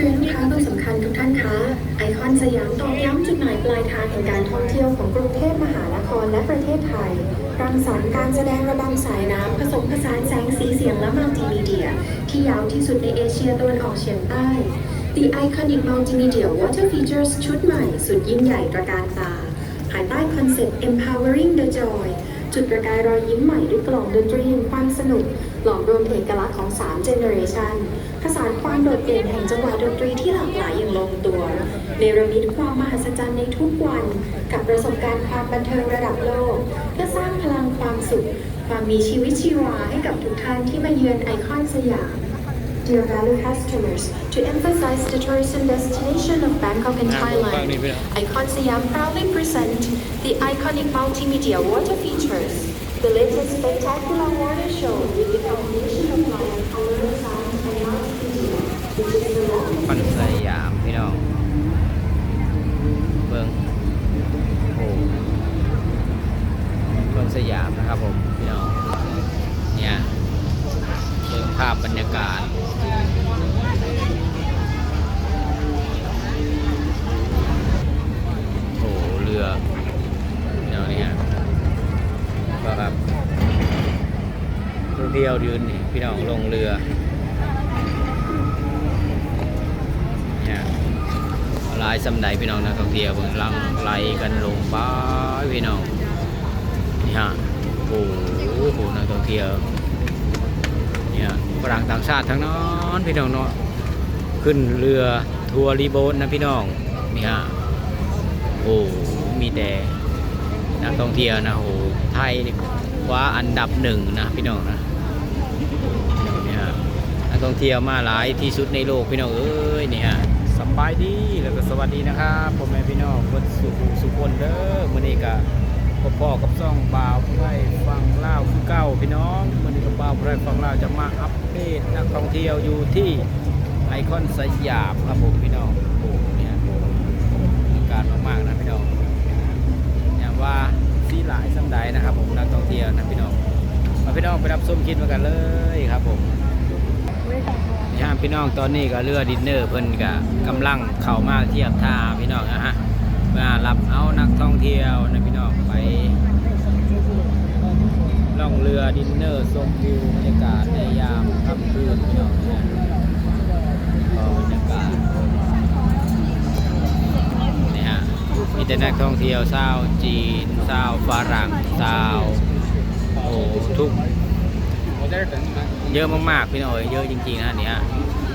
พื่อนลูกค้าคนสำคัญทุกท่านคะ ไอคอนสยามตอกย้ำจุดหมายปลายทางแห่งการท่องเที่ยวของกรุงเทพมหานครและประเทศไทย รังสรรค์การแสดงระบำสายน้ำผสมผสานแสงสีเสียงและมัลติมีเดีย ที่ยาวที่สุดในเอเชียตะวันออกเฉียงใต้ The Iconic Multimedia Water Features ชุดใหม่ สุดยิ่งใหญ่ตระการตาภายใต้คอนเซ็ปต์ Empowering the Joy จุดประกายรอยยิ้มใหม่ด้วยกล่องดนตรีแห่งความสนุก หลอมรวมเอกลักษณ์ของ 3 เจเนอเรชันผสานความโดดเด่นแห่งจังหวะดนตรีที่หลากหลายอย่างลงตัว เนรมิตความมหัศจรรย์ในทุกวัน กับประสบการณ์ความบันเทิงระดับโลก เพื่อสร้างพลังความสุข ความมีชีวิตชีวาให้กับทุกท่านที่มาเยือนไอคอนสยาม Dear valued customers, to emphasize the tourism destination of Bangkok and Thailand, Icon Siam proudly present the iconic multimedia water features, the latest spectacular water show with the combination of light, color, sound, and multimedia, which is the longest คอนสยามพี่น้องเบิ้งโอ้คอนสยามนะครับผมพี่น้องเนี่ยเบิ้งภาพบรรยากาศ โอ้เรือพี่น้องนี่ฮะก็ครับเที่ ยวยืนนี่พี่น้องลงเรือเนี่ยลายสำไดพี่น้องนักท่องเที่ยวเบิ่งลังไหลกันลงไปพี่น้องนี่ฮะโอ้โหนักท่องเที่ยวเนี่ยฝรั่งต่างชาติทั้งนั้นพี่น้องเนาะขึ้นเรือทัวร์รีโบ๊ทนะพี่น้องนี่ฮะโอ้มีแต่นักท่องเที่ยวนะโอ้ไทยนี่คว้าอันดับหนึ่งนะพี่น้องนะ กท่องเที่ยวมาหลายที่สุดในโลกพี่น้องเอ้ยนี่ฮะสบายดีแล้วก็สวัสดีนะครับพ่อแม่พี่น้องคนสุขสุขคนเด้อมื้อนี้ก็พ่อพ่อกับซ่องบ่าวไร่ฟังเล่าคือเก่าพี่น้องมื้อนี้ก็บ่าวไร่ฟังเล่าจะมาอัปเดตนักท่องเที่ยวอยู่ที่ไอคอนสยามครับผมพี่น้องโอ้เนี่ยอลังการมากๆนะพี่น้องอย่างว่าที่หลายสัมใดนะครับผมนักท่องเที่ยวนะพี่น้องมาพี่น้องไปรับชมคลิปมากันเลยครับผม นี่ฮะพี่น้องตอนนี้ก็เรือดินเนอร์เพิ่นก็กำลังเข้ามาเทียบท่าพี่น้องนะฮะมารับเอานักท่องเที่ยวนะพี่น้องไปล่องเรือดินเนอร์ชมวิวบรรยากาศในยามค่ำคืนพี่น้องนะฮะก็บรรยากาศนี่ฮะมีแต่นักท่องเที่ยวชาวจีนชาวฝรั่งชาวโอ้ทุก เยอะมากๆพี่น้องเอ้ยอะจริงๆนะเนี่ย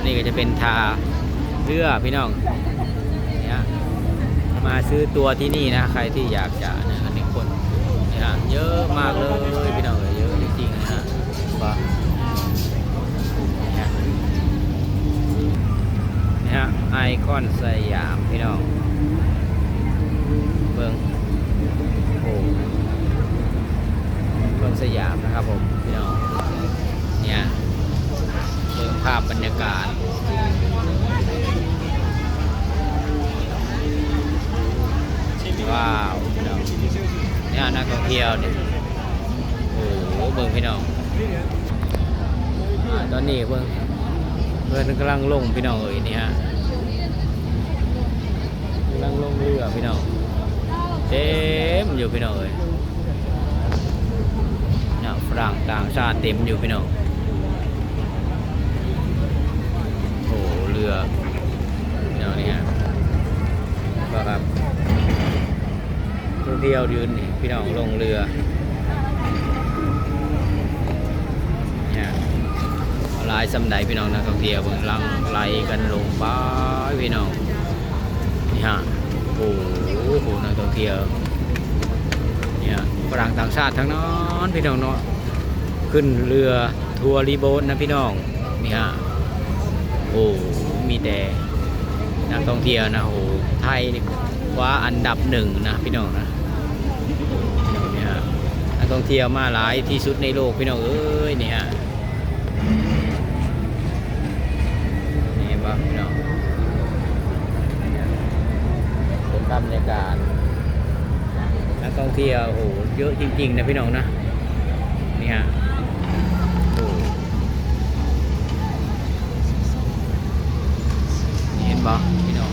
นี่ก็จะเป็นทาเรือพี่น้องเนี่ยมาซื้อตัวที่นี่นะใครที่อยากจะนะอันนี้คนเนี่ยเยอะมากเลยพี่น้องเยอะจริงๆนะฮะว่าเนี่ยเนี่ยไอคอนสยามพี่น้องเบิ้งโอ้เบิ้งสยามนะครับผมพี่น้อง เนี่ยเบิ่งภากาศว้าวพี่น้องเนี่ยนักท่องเที่ยวเนี่ยโอ้โหเบิ่งพี่น้องอตอนนี้เบิ่งเพื่อนกำลังลงพี่น้องเอ้ยนี่ฮะกำลังลงเรือพี่น้องเต็มอยู่พี่น้องเอ้ยเนี่ยฝรั่งต่างชาติเต็มอยู่พี่น้อง โอ้โหเรือเดี๋ยวนี้ฮะก็ครับท่องเที่ยวยืนนี่พี่น้องลงเรือเนี่ยลายสำไดพี่น้องนักท่องเที่ยวเบิ่งลังไหลกันลงไปพี่น้องนี่ฮะโอ้โหนักท่องเที่ยวเนี่ยฝรั่งต่างชาติทั้งนั้นพี่น้องเนาะขึ้นเรือทัวร์รีโบ๊ทนะพี่น้องนี่ฮะโอ้ มีแต่นักท่องเที่ยวนะโอ้ไทยนี่คว้าอันดับหนึ่งนะพี่น้องนะนี่ฮะนักท่องเที่ยวมาหลายที่สุดในโลกพี่น้องเอ้ยนี่ฮะนี่เห็นปะพี่น้องเป็นบรรยากาศนักท่องเที่ยวโอ้โหเยอะจริงๆนะพี่น้องนะนี่ฮะโอ้ น บ่พี่น้อง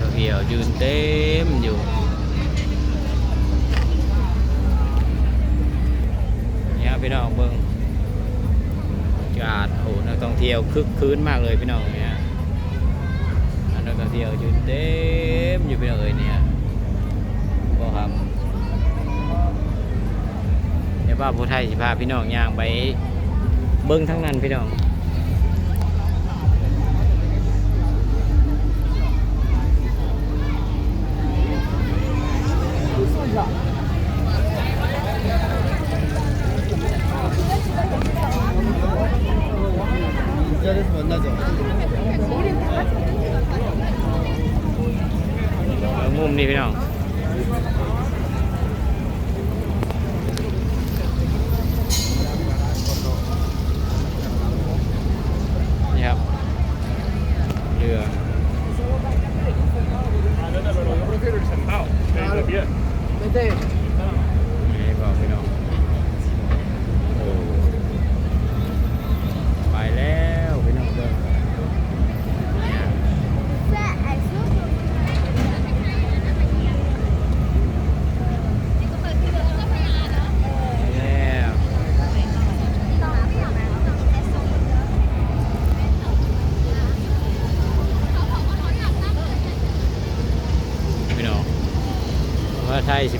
นักเที่ยวยืนเต็มอยู่เนี่ยพี่น้องเบิ่งอากาศโอ้นักท่องเที่ยวคึกคืนมากเลยพี่น้องเนี่ยนักท่องเที่ยวยืนเต็มอยู่พี่น้องเอ้ยเนี่ยบ่ครับเดี๋ยวว่าผู้ไทยสิพาพี่น้องย่างไปเบิ้งทั้งนั้นพี่น้อง 자리에서 만나자. 너무 없니 그냥.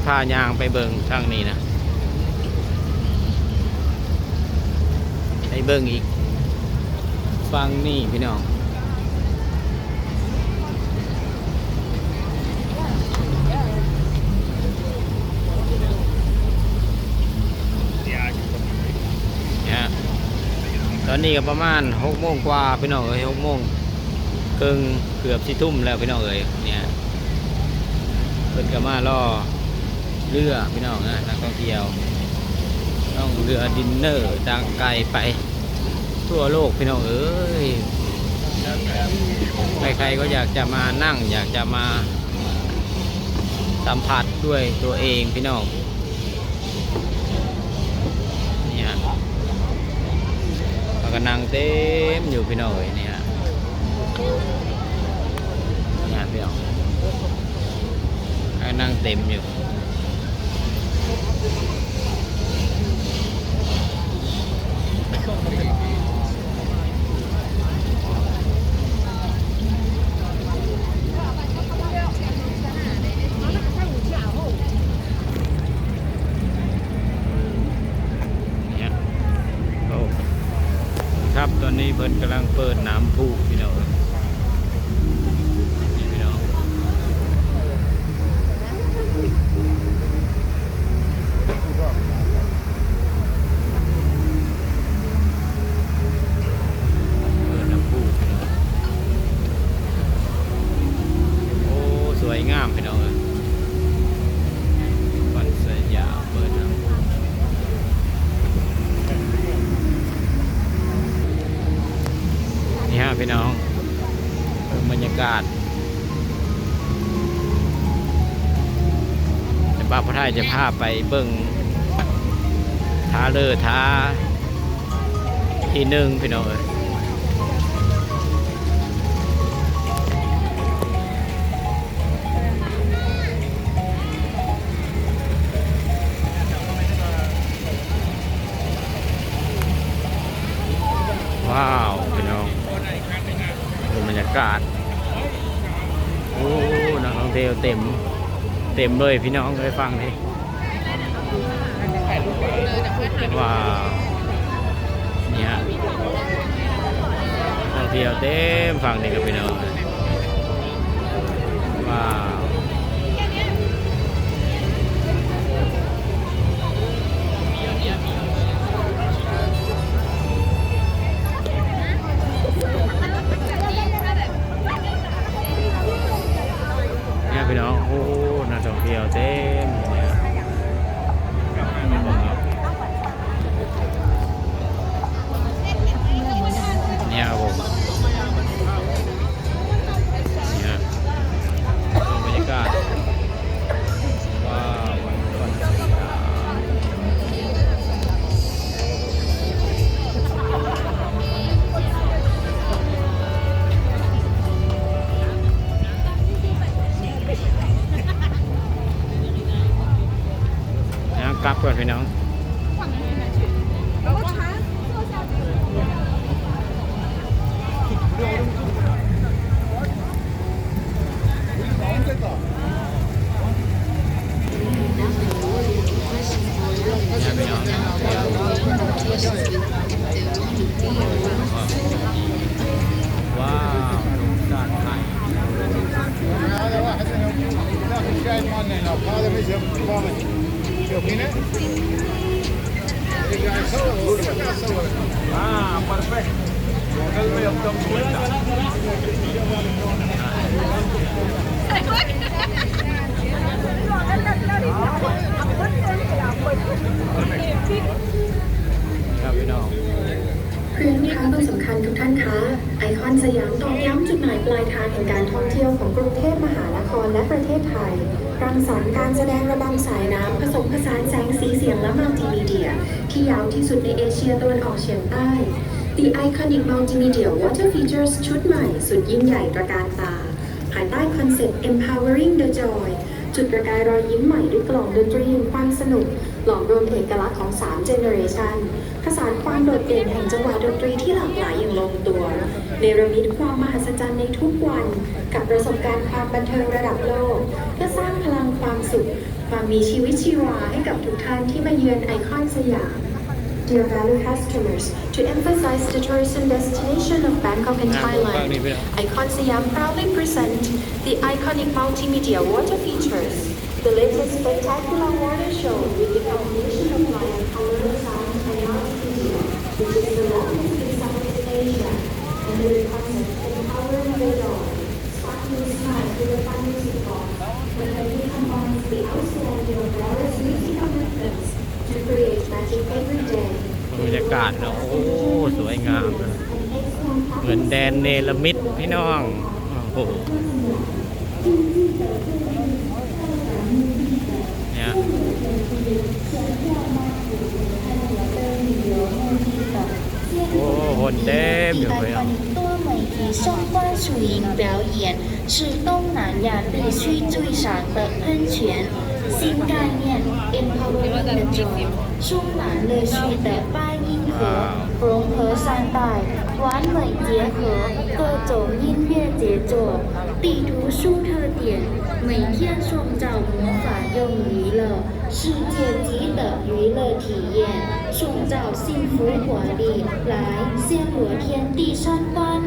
พายางไปเบิงทางนี้นะไปเบิงอีก ฟังนี่พี่น้องเนี่ยตอนนี้ก็ประมาณหกโมงกว่าพี่น้องเอ้ยหกโมงครึ่งเกือบสิทุ่มแล้วพี่น้องเอ้ยเนี่ยเพิ่นก็มารอ เรือพี่น้องนะนักท่องเที่ยวต้องเรือดินเนอร์ดังไกลไป ทั่วโลกพี่น้องเอ้ยใครๆก็อยากจะมานั่งอยากจะมาสัมผัสด้วยตัวเองพี่น้องนี่ฮะก็นั่งเต็มอยู่พี่น้องเอ้ยนี่ฮะนี่ฮะพี่น้องแล้วก็นั่งเต็มอยู่โอ้ ครับ ตอนนี้เพิ่นกำลังเปิดน้ำพุพี่น้อง กาศแต่บ้าพระไทยจะพาไปเบิ่งท้าเลอท้าที่หนึ่งพี่น้องเอ้ย เต็มเลยพี่น้องเลยฟังดิว้าวเนี่ยท่องเที่ยวเต็มฟังนี่กับพี่น้องเลยว้า ก่อนพี่น้องานคะ ไอคอนสยามตอกย้ำจุดหมายปลายทางแห่งการท่องเที่ยวของกรุงเทพมหานครและประเทศไทย รังสรรค์การแสดงระบำสายน้ำผสมผสานแสงสีเสียงและมัลติมีเดีย ที่ยาวที่สุดในเอเชียตะวันออกเฉียงใต้ The Iconic Multimedia Water Features ชุดใหม่สุดยิ่งใหญ่ตระการตา ภายใต้คอนเซ็ปต์ Empowering the Joy จุดประกายรอยยิ้มใหม่ด้วยกล่องดนตรีแห่งความสนุก หลอมรวมเอกลักษณ์ของ3 Generation ผสานความโดดเด่นแห่งจังหวะดนตรีที่หลากหลายอย่างลงตัว เนรมิตความมหัศจรรย์ในทุกวัน กับประสบการณ์ความบันเทิงระดับโลก เพื่อสร้างพลังความสุข ความมีชีวิตชีวาให้กับทุกท่านที่มาเยือนไอคอนสยาม Dear value customers, to emphasize the tourism destination of Bangkok and Nah, Thailand, bang ni, Bella. Icon Siam proudly present the iconic multimedia water features, the latest spectacular water show with the combination of light, color, sound, and multimedia, which is the longest in Southeast Asia, and the concept empowering the joy, sparkling smile with a fun music box, when the combines the outstanding of various musical methods to create magic every day. บรรยากาศเนาะโอ้สวยงามเลยเหมือนแดนเนลมิดพี่น้องโอ้โห โอ้คนเต็มอยู่เลยอ่ะ 多媒体双关属营表演是东南亚地区最长的喷泉新概念 Empowering the Joy，充满乐趣的八音盒，融合三代，完美结合各种音乐节奏，地图书特点，每天创造魔法用娱乐， 世界级的娱乐体验，创造幸福活力，来鲜活天地三观。